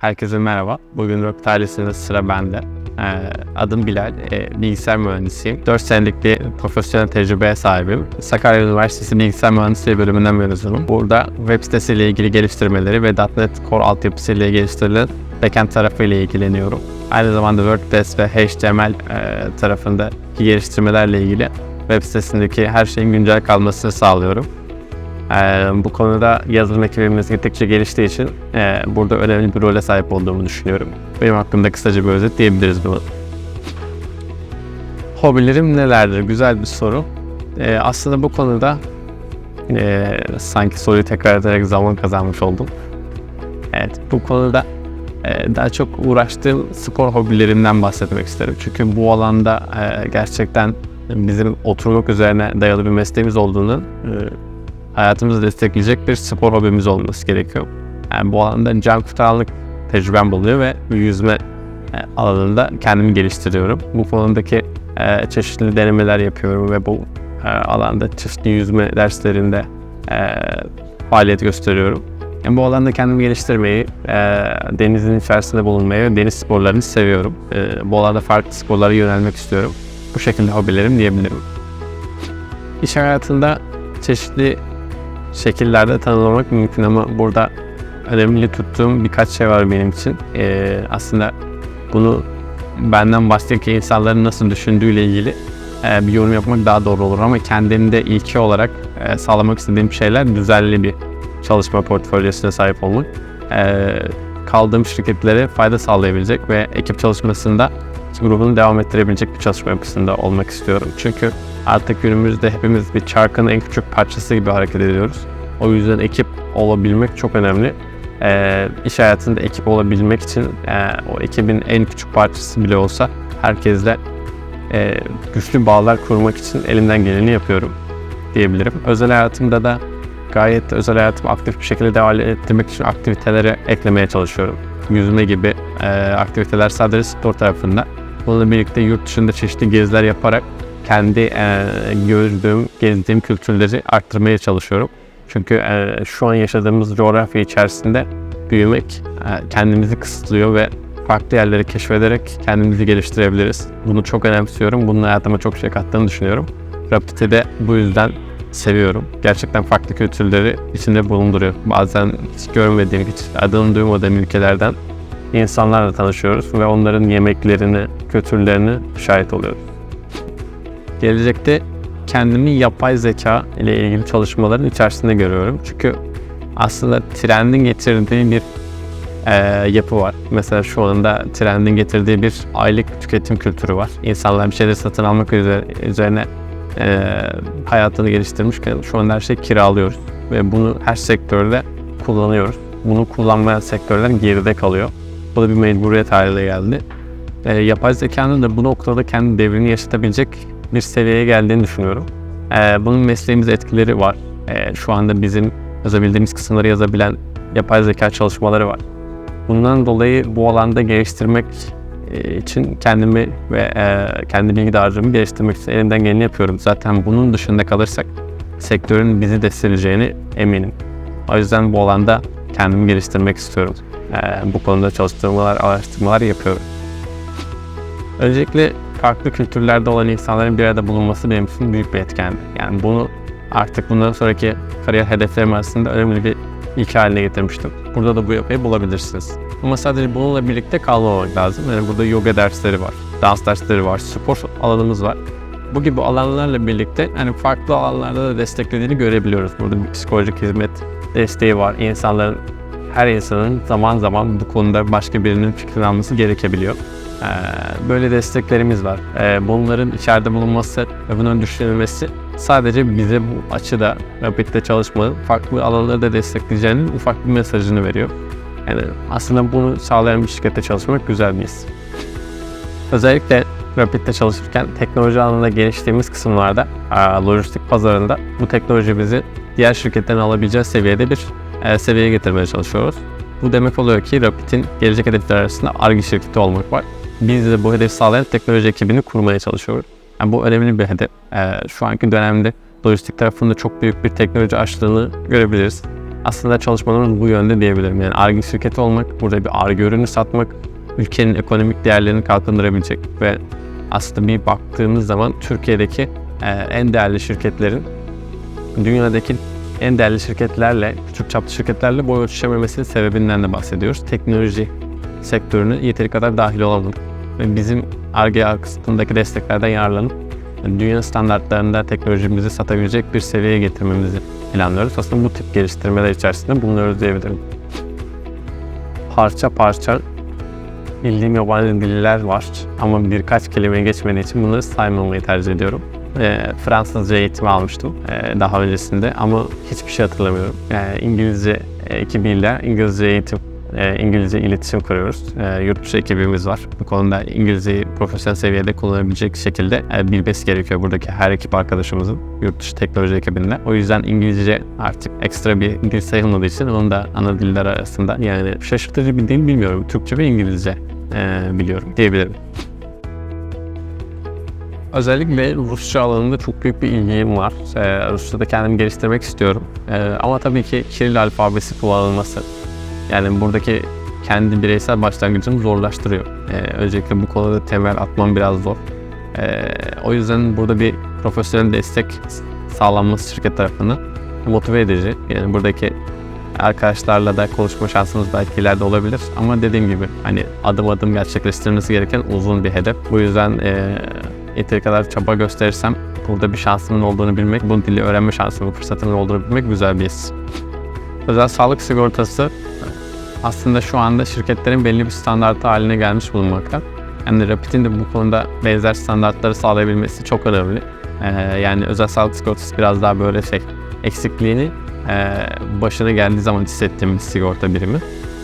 Herkese merhaba. Bugün Rocket ailesinde sıra bende. Ee, adım Bilal, ee, bilgisayar mühendisiyim. 4 senelik bir profesyonel tecrübeye sahibim. Sakarya Üniversitesi Bilgisayar Mühendisliği bölümünden mezunum. Burada web sitesiyle ilgili geliştirmeleri ve .NET Core altyapısıyla geliştirilen backend tarafıyla ilgileniyorum. Aynı zamanda WordPress ve HTML e, tarafındaki geliştirmelerle ilgili web sitesindeki her şeyin güncel kalmasını sağlıyorum. Ee, bu konuda yazılım ekibimiz gittikçe geliştiği için e, burada önemli bir role sahip olduğumu düşünüyorum. Benim hakkımda kısaca bir özet diyebiliriz bunu. Hobilerim nelerdir? Güzel bir soru. Ee, aslında bu konuda e, sanki soruyu tekrar ederek zaman kazanmış oldum. Evet, bu konuda e, daha çok uğraştığım spor hobilerimden bahsetmek isterim. Çünkü bu alanda e, gerçekten bizim oturmak üzerine dayalı bir mesleğimiz olduğunu e, hayatımızı destekleyecek bir spor hobimiz olması gerekiyor. Yani bu alanda can kurtaranlık tecrübem buluyor ve yüzme e, alanında kendimi geliştiriyorum. Bu konudaki e, çeşitli denemeler yapıyorum ve bu e, alanda çeşitli yüzme derslerinde e, faaliyet gösteriyorum. Yani bu alanda kendimi geliştirmeyi, e, denizin içerisinde bulunmayı deniz sporlarını seviyorum. E, bu alanda farklı sporlara yönelmek istiyorum. Bu şekilde hobilerim diyebilirim. İş hayatında çeşitli şekillerde tanımlamak mümkün ama burada önemli tuttuğum birkaç şey var benim için. Ee, aslında bunu benden başka insanların nasıl düşündüğüyle ilgili e, bir yorum yapmak daha doğru olur ama kendimde ilki olarak e, sağlamak istediğim şeyler düzenli bir çalışma portfolyosuna sahip olmak. E, kaldığım şirketlere fayda sağlayabilecek ve ekip çalışmasında grubunu devam ettirebilecek bir çalışma yapısında olmak istiyorum. Çünkü artık günümüzde hepimiz bir çarkın en küçük parçası gibi hareket ediyoruz. O yüzden ekip olabilmek çok önemli. Ee, iş hayatında ekip olabilmek için e, o ekibin en küçük parçası bile olsa herkesle e, güçlü bağlar kurmak için elimden geleni yapıyorum diyebilirim. Özel hayatımda da gayet özel hayatımı aktif bir şekilde devam ettirmek için aktivitelere eklemeye çalışıyorum. Yüzme gibi e, aktiviteler sadece spor tarafında. Bununla birlikte yurt dışında çeşitli geziler yaparak kendi e, gördüğüm, gezdiğim kültürleri arttırmaya çalışıyorum. Çünkü e, şu an yaşadığımız coğrafya içerisinde büyümek e, kendimizi kısıtlıyor ve farklı yerleri keşfederek kendimizi geliştirebiliriz. Bunu çok önemsiyorum. Bunun hayatıma çok şey kattığını düşünüyorum. Rapid'i de bu yüzden seviyorum. Gerçekten farklı kültürleri içinde bulunduruyor. Bazen hiç görmediğim, hiç adını duymadığım ülkelerden insanlarla tanışıyoruz ve onların yemeklerini, kültürlerini şahit oluyoruz. Gelecekte kendimi yapay zeka ile ilgili çalışmaların içerisinde görüyorum. Çünkü aslında trendin getirdiği bir e, yapı var. Mesela şu anda trendin getirdiği bir aylık tüketim kültürü var. İnsanlar bir şeyleri satın almak üzerine e, hayatını geliştirmişken şu anda her şey kiralıyoruz. Ve bunu her sektörde kullanıyoruz. Bunu kullanmayan sektörler geride kalıyor. Bu da bir mecburiyet haline geldi. E, yapay zekanın da bu noktada kendi devrini yaşatabilecek bir seviyeye geldiğini düşünüyorum. E, bunun mesleğimize etkileri var. E, şu anda bizim yazabildiğimiz kısımları yazabilen yapay zeka çalışmaları var. Bundan dolayı bu alanda geliştirmek e, için kendimi ve e, kendi bilgi dağarcığımı geliştirmek için elimden geleni yapıyorum. Zaten bunun dışında kalırsak sektörün bizi destekleyeceğini eminim. O yüzden bu alanda kendimi geliştirmek istiyorum. E, bu konuda çalıştırmalar, araştırmalar yapıyorum. Öncelikle farklı kültürlerde olan insanların bir arada bulunması benim için büyük bir etkendi. Yani bunu artık bundan sonraki kariyer hedeflerim arasında önemli bir ilke haline getirmiştim. Burada da bu yapıyı bulabilirsiniz. Ama sadece bununla birlikte kalmamak lazım. Yani burada yoga dersleri var, dans dersleri var, spor alanımız var. Bu gibi alanlarla birlikte hani farklı alanlarda da desteklediğini görebiliyoruz. Burada bir psikolojik hizmet desteği var. İnsanların, her insanın zaman zaman bu konuda başka birinin fikrini alması gerekebiliyor. Böyle desteklerimiz var. Bunların içeride bulunması ve bunun düşünülmesi sadece bize bu açıda Rapid'de çalışmanın farklı alanları da destekleyeceğinin ufak bir mesajını veriyor. Yani aslında bunu sağlayan bir şirkette çalışmak güzel bir. Özellikle Rapid'de çalışırken teknoloji alanında geliştiğimiz kısımlarda lojistik pazarında bu teknoloji bizi diğer şirketlerin alabileceği seviyede bir seviyeye getirmeye çalışıyoruz. Bu demek oluyor ki Rapid'in gelecek hedefleri arasında ARGE şirketi olmak var. Biz de bu hedefi sağlayan teknoloji ekibini kurmaya çalışıyoruz. Yani bu önemli bir hedef. Ee, şu anki dönemde lojistik tarafında çok büyük bir teknoloji açlığını görebiliriz. aslında çalışmalarımız bu yönde diyebilirim. Yani ARGE şirketi olmak, burada bir ARGE ürünü satmak, ülkenin ekonomik değerlerini kalkındırabilecek ve aslında bir baktığımız zaman Türkiye'deki e, en değerli şirketlerin dünyadaki en değerli şirketlerle, küçük çaplı şirketlerle boy ölçüşememesinin sebebinden de bahsediyoruz. Teknoloji sektörüne yeteri kadar dahil olamadık. Ve bizim ARGE kısmındaki desteklerden yararlanıp dünya standartlarında teknolojimizi satabilecek bir seviyeye getirmemizi planlıyoruz. Aslında bu tip geliştirmeler içerisinde bulunuyoruz diyebilirim. Parça parça bildiğim yabancı diller var ama birkaç kelime geçmediği için bunları saymamayı tercih ediyorum. E, Fransızca eğitimi almıştım e, daha öncesinde ama hiçbir şey hatırlamıyorum. E, İngilizce ekibiyle İngilizce eğitim, e, İngilizce iletişim kuruyoruz. E, yurt dışı ekibimiz var. Bu konuda İngilizceyi profesyonel seviyede kullanabilecek şekilde e, bilmesi gerekiyor buradaki her ekip arkadaşımızın yurt dışı teknoloji ekibinde. O yüzden İngilizce artık ekstra bir dil sayılmadığı için onun da ana diller arasında yani şaşırtıcı bir dil bilmiyorum. Türkçe ve İngilizce e, biliyorum diyebilirim. Özellikle Rusça alanında çok büyük bir ilgim var. Ee, Rusça'da kendimi geliştirmek istiyorum. Ee, ama tabii ki Kiril alfabesi kullanılması, yani buradaki kendi bireysel başlangıcımı zorlaştırıyor. Ee, öncelikle bu konuda temel atmam biraz zor. Ee, o yüzden burada bir profesyonel destek sağlanması şirket tarafından motive edici. Yani buradaki arkadaşlarla da konuşma şansımız belki ileride olabilir. Ama dediğim gibi hani adım adım gerçekleştirilmesi gereken uzun bir hedef. Bu yüzden e, yeteri kadar çaba gösterirsem burada bir şansımın olduğunu bilmek, bu dili öğrenme şansımın, fırsatımın olduğunu bilmek güzel bir his. Özel sağlık sigortası aslında şu anda şirketlerin belli bir standartı haline gelmiş bulunmakta. Yani Rapid'in de bu konuda benzer standartları sağlayabilmesi çok önemli. Ee, yani özel sağlık sigortası biraz daha böyle şey, eksikliğini e, başına geldiği zaman hissettiğim bir sigorta birimi.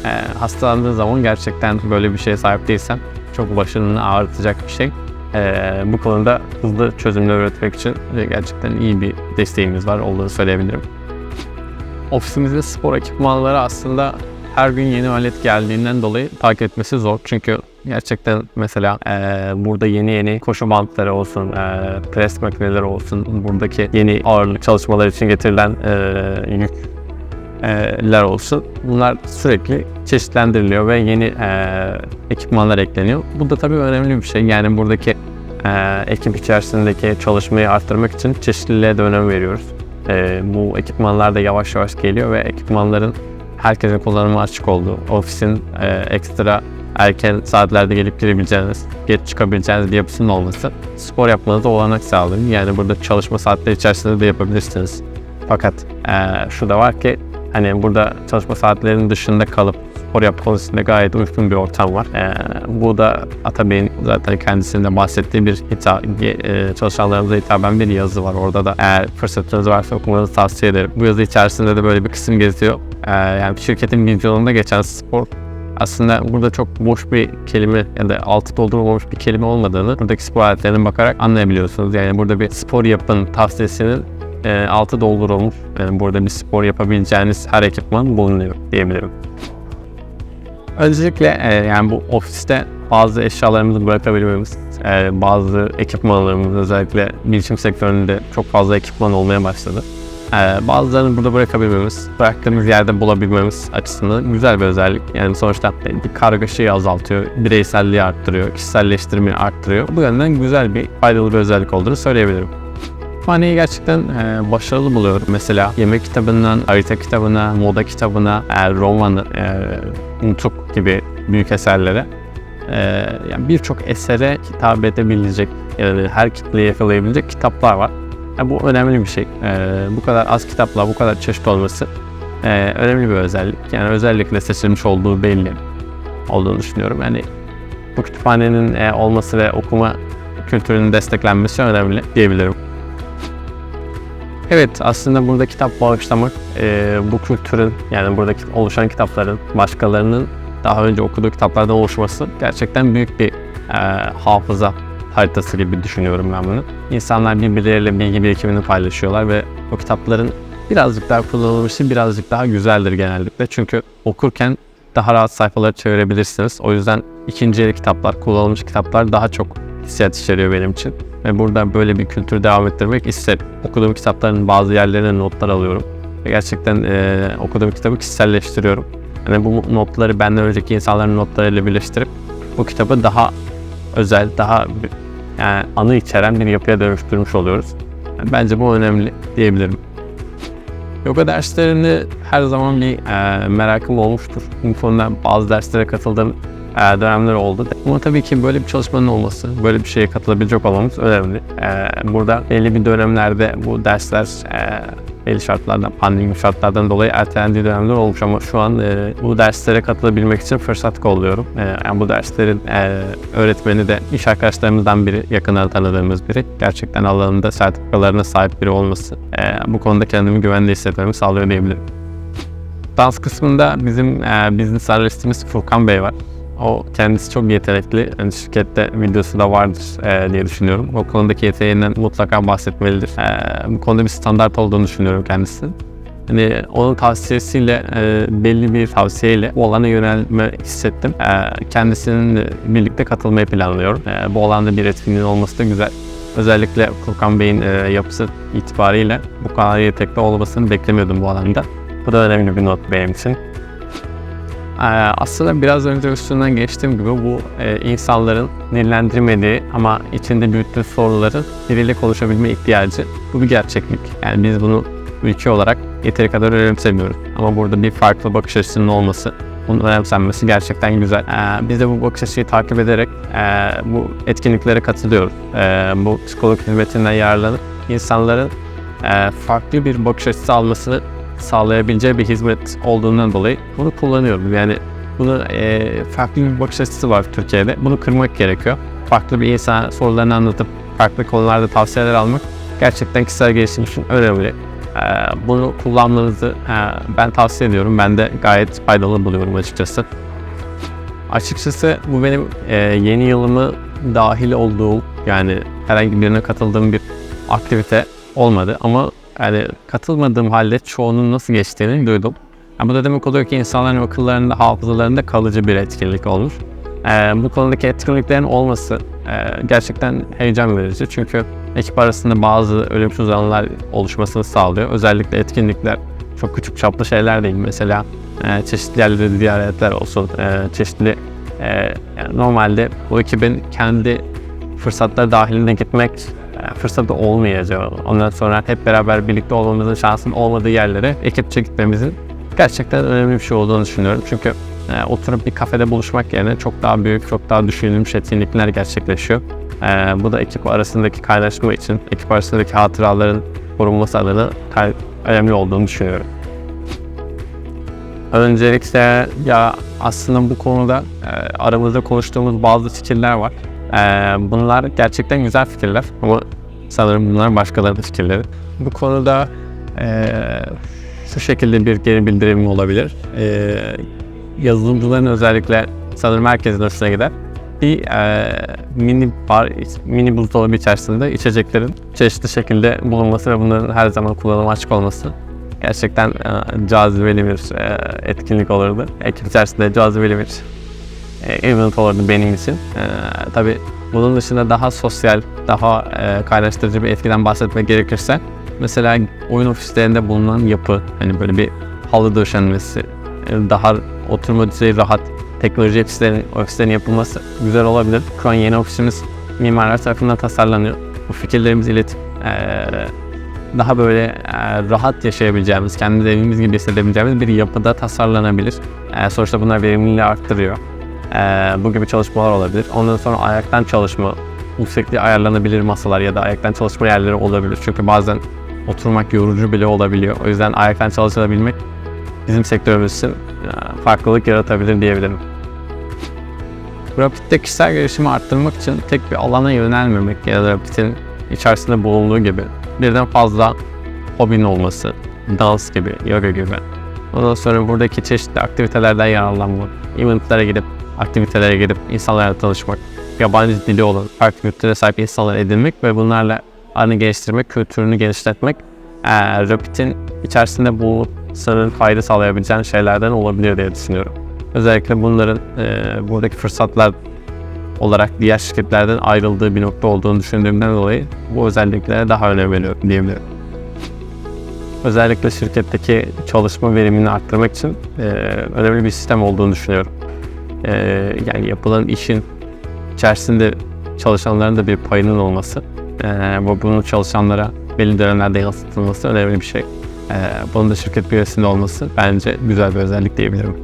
E, hastalandığı zaman gerçekten böyle bir şeye sahip değilsen çok başını ağrıtacak bir şey. E, bu konuda hızlı çözümler üretmek için gerçekten iyi bir desteğimiz var olduğunu söyleyebilirim. Ofisimizde spor ekipmanları aslında her gün yeni alet geldiğinden dolayı takip etmesi zor. Çünkü gerçekten mesela e, burada yeni yeni koşu bantları olsun, e, pres makineleri olsun, buradaki yeni ağırlık çalışmaları için getirilen e, yükler olsun. Bunlar sürekli çeşitlendiriliyor ve yeni e, ekipmanlar ekleniyor. Bu da tabii önemli bir şey. Yani buradaki e, ekip içerisindeki çalışmayı arttırmak için çeşitliliğe de önem veriyoruz. E, bu ekipmanlar da yavaş yavaş geliyor ve ekipmanların herkesin kullanıma açık olduğu, ofisin e, ekstra erken saatlerde gelip girebileceğiniz, geç çıkabileceğiniz bir yapısının olması spor yapmanıza olanak sağlıyor. Yani burada çalışma saatleri içerisinde de yapabilirsiniz. Fakat e, şu da var ki hani burada çalışma saatlerinin dışında kalıp spor yapma konusunda gayet uygun bir ortam var. E, bu da Atabey'in zaten kendisinde bahsettiği bir hitap, e, çalışanlarımıza hitaben bir yazı var. Orada da eğer fırsatınız varsa okumanızı tavsiye ederim. Bu yazı içerisinde de böyle bir kısım geziyor. E, yani şirketin vizyonunda geçen spor aslında burada çok boş bir kelime ya da altı doldurulmamış bir kelime olmadığını buradaki spor aletlerine bakarak anlayabiliyorsunuz. Yani burada bir spor yapın tavsiyesinin e, altı doldurulmuş. Yani burada bir spor yapabileceğiniz her ekipman bulunuyor diyebilirim. Öncelikle e, yani bu ofiste bazı eşyalarımızı bırakabilmemiz, e, bazı ekipmanlarımız özellikle bilişim sektöründe çok fazla ekipman olmaya başladı. E, bazılarını burada bırakabilmemiz, bıraktığımız yerde bulabilmemiz açısından güzel bir özellik. Yani sonuçta bir kargaşayı azaltıyor, bireyselliği arttırıyor, kişiselleştirmeyi arttırıyor. Bu yönden güzel bir faydalı bir özellik olduğunu söyleyebilirim. Kütüphaneyi gerçekten e, başarılı buluyorum. Mesela yemek kitabından, harita kitabına, moda kitabına, e, romanı, e, nutuk gibi büyük eserlere e, yani birçok esere hitap edebilecek, yani her kitleye yakalayabilecek kitaplar var. Yani bu önemli bir şey. E, bu kadar az kitapla bu kadar çeşit olması e, önemli bir özellik. Yani özellikle seçilmiş olduğu belli olduğunu düşünüyorum. Yani bu kütüphanenin e, olması ve okuma kültürünün desteklenmesi önemli diyebilirim. Evet aslında burada kitap bağışlamak e, bu kültürün yani buradaki oluşan kitapların başkalarının daha önce okuduğu kitaplardan oluşması gerçekten büyük bir e, hafıza haritası gibi düşünüyorum ben bunu. İnsanlar birbirleriyle bilgi birikimini paylaşıyorlar ve o kitapların birazcık daha kullanılmışı birazcık daha güzeldir genellikle. Çünkü okurken daha rahat sayfaları çevirebilirsiniz. O yüzden ikinci el kitaplar, kullanılmış kitaplar daha çok hissiyat içeriyor benim için. Ve burada böyle bir kültür devam ettirmek isterim. Okuduğum kitapların bazı yerlerine notlar alıyorum. ve gerçekten e, okuduğum kitabı kişiselleştiriyorum. Yani bu notları benden önceki insanların notlarıyla birleştirip bu kitabı daha özel, daha yani anı içeren bir yapıya dönüştürmüş oluyoruz. Yani bence bu önemli diyebilirim. Yoga derslerini her zaman bir e, merakım olmuştur. Bu konuda bazı derslere katıldığım e, dönemler oldu. Ama tabii ki böyle bir çalışmanın olması, böyle bir şeye katılabilecek olmamız önemli. E, burada belli bir dönemlerde bu dersler e, belli şartlardan, pandemi şartlardan dolayı ertelendiği dönemler olmuş ama şu an e, bu derslere katılabilmek için fırsat kolluyorum. E, yani bu derslerin e, öğretmeni de iş arkadaşlarımızdan biri, yakından tanıdığımız biri. Gerçekten alanında sertifikalarına sahip biri olması e, bu konuda kendimi güvende hissetmemi sağlıyor diyebilirim. Dans kısmında bizim e, business analistimiz Furkan Bey var. O kendisi çok yetenekli. Yani şirkette videosu da vardır e, diye düşünüyorum. O konudaki yeteneğinden mutlaka bahsetmelidir. E, bu konuda bir standart olduğunu düşünüyorum kendisi. Hani onun tavsiyesiyle e, belli bir tavsiyeyle bu alana yönelme hissettim. E, kendisinin birlikte katılmayı planlıyorum. E, bu alanda bir etkinliğin olması da güzel. Özellikle Furkan Bey'in e, yapısı itibariyle bu kadar yetenekli olmasını beklemiyordum bu alanda. Bu da önemli bir not benim için. Ee, Aslında biraz önce üstünden geçtiğim gibi bu e, insanların dinlendirmediği ama içinde büyüttüğü soruların biriyle konuşabilme ihtiyacı. Bu bir gerçeklik. Yani biz bunu ülke olarak yeteri kadar önemsemiyoruz. Ama burada bir farklı bakış açısının olması, bunun önemsenmesi gerçekten güzel. Ee, biz de bu bakış açıyı takip ederek e, bu etkinliklere katılıyoruz. Ee, bu psikolog hizmetinden yararlanıp insanların e, farklı bir bakış açısı almasını sağlayabileceği bir hizmet olduğundan dolayı bunu kullanıyorum. Yani bunu e, farklı bir bakış açısı var Türkiye'de. Bunu kırmak gerekiyor. Farklı bir insan sorularını anlatıp farklı konularda tavsiyeler almak gerçekten kişisel gelişim için önemli. E, bunu kullanmanızı e, ben tavsiye ediyorum. Ben de gayet faydalı buluyorum açıkçası. Açıkçası bu benim e, yeni yılımı dahil olduğum yani herhangi birine katıldığım bir aktivite olmadı ama yani katılmadığım halde çoğunun nasıl geçtiğini duydum. Yani bu da demek oluyor ki insanların akıllarında, hafızalarında kalıcı bir etkinlik olmuş. Ee, bu konudaki etkinliklerin olması e, gerçekten heyecan verici. Çünkü ekip arasında bazı ölümsüz anılar oluşmasını sağlıyor. Özellikle etkinlikler çok küçük çaplı şeyler değil. Mesela e, çeşitli yerlere ziyaretler olsun, e, çeşitli e, yani normalde bu ekibin kendi fırsatları dahilinde gitmek e, fırsatı olmayacağı, ondan sonra hep beraber birlikte olmamızın şansının olmadığı yerlere ekipçe gitmemizin gerçekten önemli bir şey olduğunu düşünüyorum. Çünkü e, oturup bir kafede buluşmak yerine çok daha büyük, çok daha düşünülmüş etkinlikler gerçekleşiyor. E, bu da ekip arasındaki kaynaşma için, ekip arasındaki hatıraların korunması adına önemli olduğunu düşünüyorum. Öncelikle ya aslında bu konuda e, aramızda konuştuğumuz bazı fikirler var. E, bunlar gerçekten güzel fikirler ama sanırım bunlar başkalarının fikirleri. Bu konuda e, şu şekilde bir geri bildirim olabilir. E, yazılımcıların özellikle sanırım herkesin hoşuna gider. Bir e, mini bar, mini buzdolabı içerisinde içeceklerin çeşitli şekilde bulunması ve bunların her zaman kullanıma açık olması gerçekten e, cazibeli bir e, etkinlik olurdu. Ekip içerisinde cazibeli bir e, event olurdu benim için. E, bunun dışında daha sosyal, daha e, kaynaştırıcı bir etkiden bahsetmek gerekirse mesela oyun ofislerinde bulunan yapı, hani böyle bir halı döşenmesi, e, daha oturma düzeyi rahat, teknoloji ofislerin, ofislerin yapılması güzel olabilir. Şu an yeni ofisimiz mimarlar tarafından tasarlanıyor. Bu fikirlerimizi iletip e, daha böyle rahat yaşayabileceğimiz, kendi evimiz gibi hissedebileceğimiz bir yapıda tasarlanabilir. Sonuçta bunlar verimliliği arttırıyor. E, bu gibi çalışmalar olabilir. Ondan sonra ayaktan çalışma, yüksekliği ayarlanabilir masalar ya da ayaktan çalışma yerleri olabilir. Çünkü bazen oturmak yorucu bile olabiliyor. O yüzden ayaktan çalışabilmek bizim sektörümüz için e, farklılık yaratabilir diyebilirim. Rapid'de kişisel gelişimi arttırmak için tek bir alana yönelmemek ya da Rapid'in içerisinde bulunduğu gibi birden fazla hobin olması, dans gibi, yoga gibi. Ondan sonra buradaki çeşitli aktivitelerden yararlanmak, eventlere gidip, aktivitelere gidip insanlarla tanışmak, yabancı dili olan, farklı kültüre sahip insanlar edinmek ve bunlarla aranı geliştirmek, kültürünü genişletmek, ee, Rapid'in içerisinde bulunup sanırım fayda sağlayabileceğin şeylerden olabilir diye düşünüyorum. Özellikle bunların e, buradaki fırsatlar olarak diğer şirketlerden ayrıldığı bir nokta olduğunu düşündüğümden dolayı bu özelliklere daha önem veriyorum diyebilirim. özellikle şirketteki çalışma verimini arttırmak için e, önemli bir sistem olduğunu düşünüyorum. E, yani yapılan işin içerisinde çalışanların da bir payının olması ve bunu çalışanlara belli dönemlerde yansıtılması önemli bir şey. E, bunun da şirket bünyesinde olması bence güzel bir özellik diyebilirim.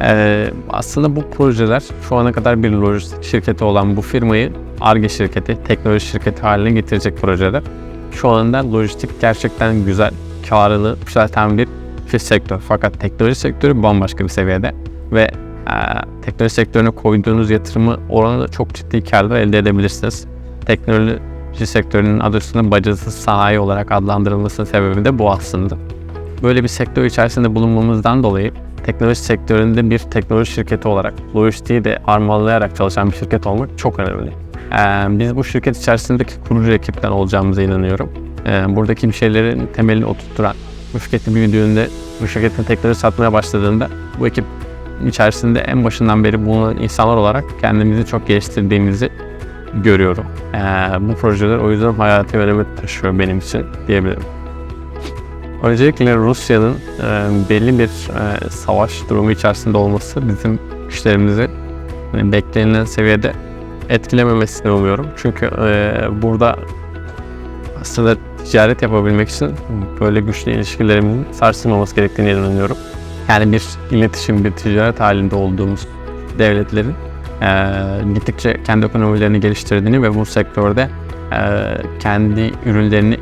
Ee, aslında bu projeler şu ana kadar bir lojistik şirketi olan bu firmayı ARGE şirketi, teknoloji şirketi haline getirecek projeler. Şu anda lojistik gerçekten güzel, karını yükselten bir, bir sektör. Fakat teknoloji sektörü bambaşka bir seviyede ve e, teknoloji sektörüne koyduğunuz yatırımı oranında çok ciddi karlar elde edebilirsiniz. Teknoloji sektörünün adı üstünde bacasız sanayi olarak adlandırılmasının sebebi de bu aslında. Böyle bir sektör içerisinde bulunmamızdan dolayı teknoloji sektöründe bir teknoloji şirketi olarak lojistiği de armağanlayarak çalışan bir şirket olmak çok önemli. Ee, biz bu şirket içerisindeki kurucu ekipten olacağımıza inanıyorum. Ee, buradaki bir şeylerin temelini oturtturan, bu şirketin büyüdüğünde, bu şirketin teknoloji satmaya başladığında bu ekip içerisinde en başından beri bulunan insanlar olarak kendimizi çok geliştirdiğimizi görüyorum. Ee, bu projeler o yüzden hayati önemi taşıyor benim için diyebilirim. Öncelikle Rusya'nın e, belli bir e, savaş durumu içerisinde olması bizim işlerimizi yani beklenilen seviyede etkilememesini umuyorum. Çünkü e, burada aslında ticaret yapabilmek için böyle güçlü ilişkilerimizin sarsılmaması gerektiğini inanıyorum. Yani bir iletişim, bir ticaret halinde olduğumuz devletlerin e, gittikçe kendi ekonomilerini geliştirdiğini ve bu sektörde e, kendi ürünlerini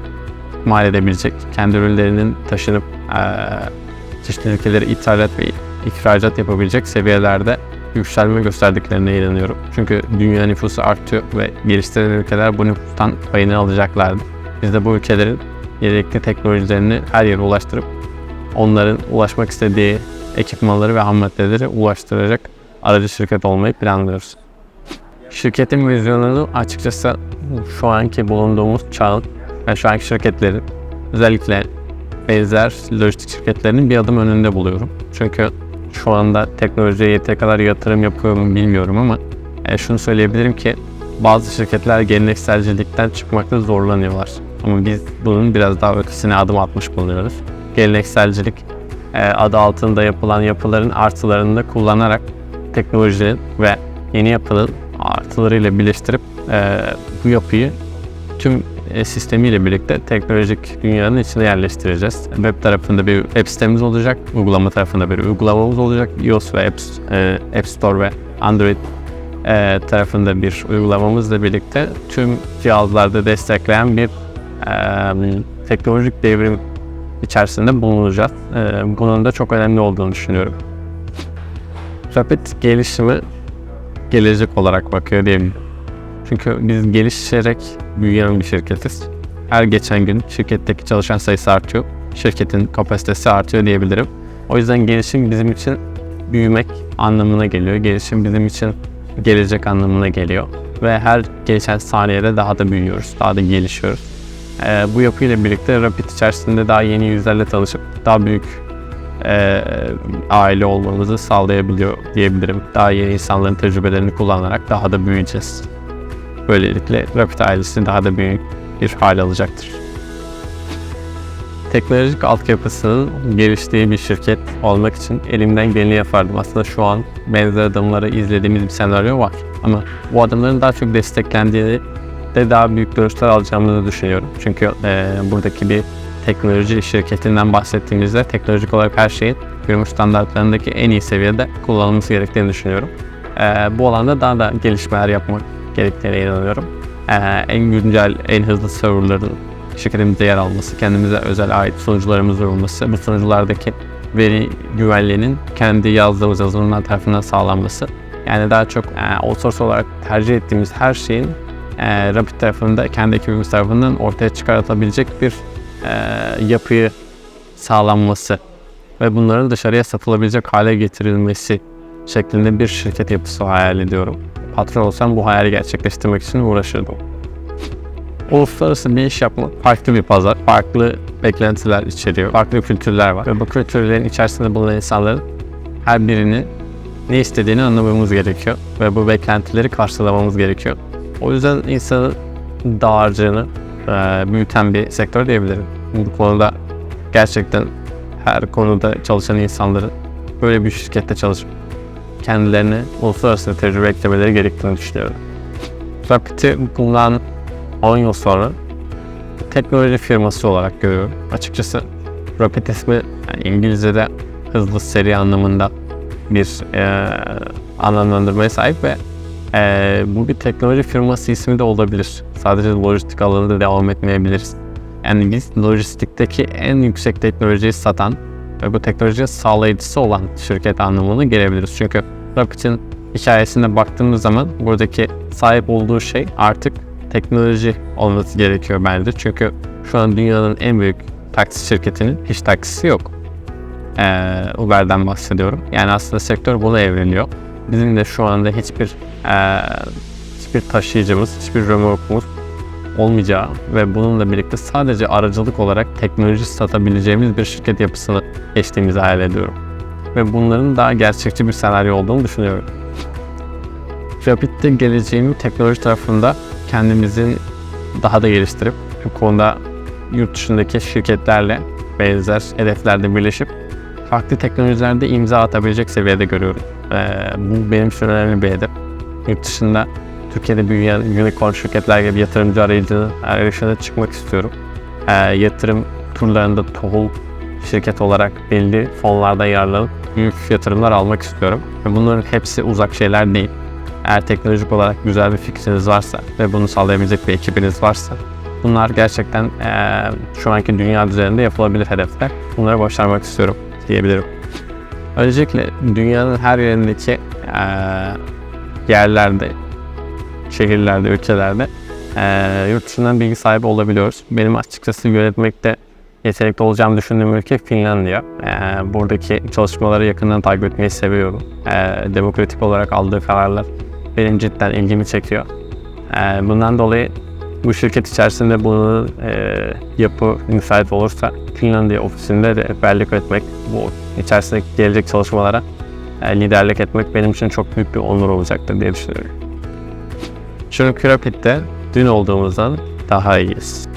mal edebilecek, kendi ürünlerinin taşınıp e, çeşitli ülkelere ithalat ve ihracat yapabilecek seviyelerde yükselme gösterdiklerine inanıyorum. Çünkü dünya nüfusu artıyor ve geliştiren ülkeler bu nüfustan payını alacaklardır. Biz de bu ülkelerin gerekli teknolojilerini her yere ulaştırıp onların ulaşmak istediği ekipmanları ve ham maddeleri ulaştıracak aracı şirket olmayı planlıyoruz. Şirketin vizyonunu açıkçası şu anki bulunduğumuz çağın ve şu anki şirketlerin özellikle benzer lojistik şirketlerinin bir adım önünde buluyorum. Çünkü şu anda teknolojiye yeteri kadar yatırım yapıyor mu bilmiyorum ama e, şunu söyleyebilirim ki bazı şirketler gelenekselcilikten çıkmakta zorlanıyorlar. Ama biz bunun biraz daha ötesine adım atmış bulunuyoruz. Gelenekselcilik e, adı altında yapılan yapıların artılarını da kullanarak teknolojinin ve yeni yapının artılarıyla birleştirip e, bu yapıyı tüm e, sistemiyle birlikte teknolojik dünyanın içine yerleştireceğiz. Web tarafında bir web sitemiz olacak, uygulama tarafında bir uygulamamız olacak. iOS ve App, App Store ve Android tarafında bir uygulamamızla birlikte tüm cihazlarda destekleyen bir e, teknolojik devrim içerisinde bulunacağız. E, bunun da çok önemli olduğunu düşünüyorum. Rapid gelişimi gelecek olarak bakıyor diyebilirim. Çünkü biz gelişerek büyüyen bir şirketiz. Her geçen gün şirketteki çalışan sayısı artıyor. Şirketin kapasitesi artıyor diyebilirim. O yüzden gelişim bizim için büyümek anlamına geliyor. Gelişim bizim için gelecek anlamına geliyor. Ve her geçen saniyede daha da büyüyoruz, daha da gelişiyoruz. Ee, bu yapıyla birlikte Rapid içerisinde daha yeni yüzlerle tanışıp daha büyük e, aile olmamızı sağlayabiliyor diyebilirim. Daha yeni insanların tecrübelerini kullanarak daha da büyüyeceğiz. Böylelikle Rapid ailesi daha da büyük bir hal alacaktır. Teknolojik altyapısının geliştiği bir şirket olmak için elimden geleni yapardım. Aslında şu an benzer adımları izlediğimiz bir senaryo var. Ama bu adımların daha çok desteklendiğini de daha büyük dönüşler alacağımızı düşünüyorum. Çünkü e, buradaki bir teknoloji şirketinden bahsettiğimizde teknolojik olarak her şeyin günümüz standartlarındaki en iyi seviyede kullanılması gerektiğini düşünüyorum. E, bu alanda daha da gelişmeler yapmak gerektiğine inanıyorum. Ee, en güncel, en hızlı serverların şirketimizde yer alması, kendimize özel ait sunucularımız olması, bu sunuculardaki veri güvenliğinin kendi yazdığımız yazılımlar tarafından sağlanması. Yani daha çok e, outsource olarak tercih ettiğimiz her şeyin e, Rapid tarafında, kendi ekibimiz tarafından ortaya çıkartabilecek bir e, yapıyı sağlanması ve bunların dışarıya satılabilecek hale getirilmesi şeklinde bir şirket yapısı hayal ediyorum patron olsam bu hayali gerçekleştirmek için uğraşırdım. Uluslararası bir iş yapmak farklı bir pazar, farklı beklentiler içeriyor, farklı kültürler var. Ve bu kültürlerin içerisinde bulunan insanların her birini ne istediğini anlamamız gerekiyor. Ve bu beklentileri karşılamamız gerekiyor. O yüzden insanın dağarcığını e, büyüten bir sektör diyebilirim. Bu konuda gerçekten her konuda çalışan insanların böyle bir şirkette çalışıp kendilerine uluslararası tecrübe eklemeleri gerektiğini düşünüyorum. Rapid'i bundan 10 yıl sonra teknoloji firması olarak görüyorum. Açıkçası Rapid ismi yani İngilizce'de hızlı seri anlamında bir e, anlamlandırmaya sahip ve e, bu bir teknoloji firması ismi de olabilir. Sadece lojistik alanında devam etmeyebiliriz. Yani biz lojistikteki en yüksek teknolojiyi satan ve bu teknoloji sağlayıcısı olan şirket anlamına gelebiliriz. Çünkü Rapid'in hikayesine baktığımız zaman buradaki sahip olduğu şey artık teknoloji olması gerekiyor bence. Çünkü şu an dünyanın en büyük taksi şirketinin hiç taksisi yok. Ee, Uber'den bahsediyorum. Yani aslında sektör buna evriliyor. Bizim de şu anda hiçbir ee, hiçbir taşıyıcımız, hiçbir römorkumuz olmayacağı ve bununla birlikte sadece aracılık olarak teknoloji satabileceğimiz bir şirket yapısını geçtiğimizi hayal ediyorum. Ve bunların daha gerçekçi bir senaryo olduğunu düşünüyorum. Rapid'de geleceğimi teknoloji tarafında kendimizin daha da geliştirip bu konuda yurt dışındaki şirketlerle benzer hedeflerde birleşip farklı teknolojilerde imza atabilecek seviyede görüyorum. Ee, bu benim için önemli bir hedef. Yurt dışında Türkiye'de büyüyen unicorn şirketler gibi yatırımcı arayıcı arayışına çıkmak istiyorum. Ee, yatırım turlarında tohul şirket olarak belli fonlarda yararlanıp büyük yatırımlar almak istiyorum. Ve bunların hepsi uzak şeyler değil. Eğer teknolojik olarak güzel bir fikriniz varsa ve bunu sağlayabilecek bir ekibiniz varsa bunlar gerçekten eee, şu anki dünya üzerinde yapılabilir hedefler. Bunları başarmak istiyorum diyebilirim. Öncelikle dünyanın her yerindeki eee, yerlerde, şehirlerde, ülkelerde eee yurt dışından bilgi sahibi olabiliyoruz. Benim açıkçası yönetmekte yetenekli olacağımı düşündüğüm ülke Finlandiya. Eee, buradaki çalışmaları yakından takip etmeyi seviyorum. Eee, demokratik olarak aldığı kararlar benim cidden ilgimi çekiyor. Eee, bundan dolayı bu şirket içerisinde bunu eee yapı müsait olursa Finlandiya ofisinde de rehberlik etmek, bu içerisindeki gelecek çalışmalara eee, liderlik etmek benim için çok büyük bir onur olacaktır diye düşünüyorum. Çünkü Rapid'de dün olduğumuzdan daha iyiyiz.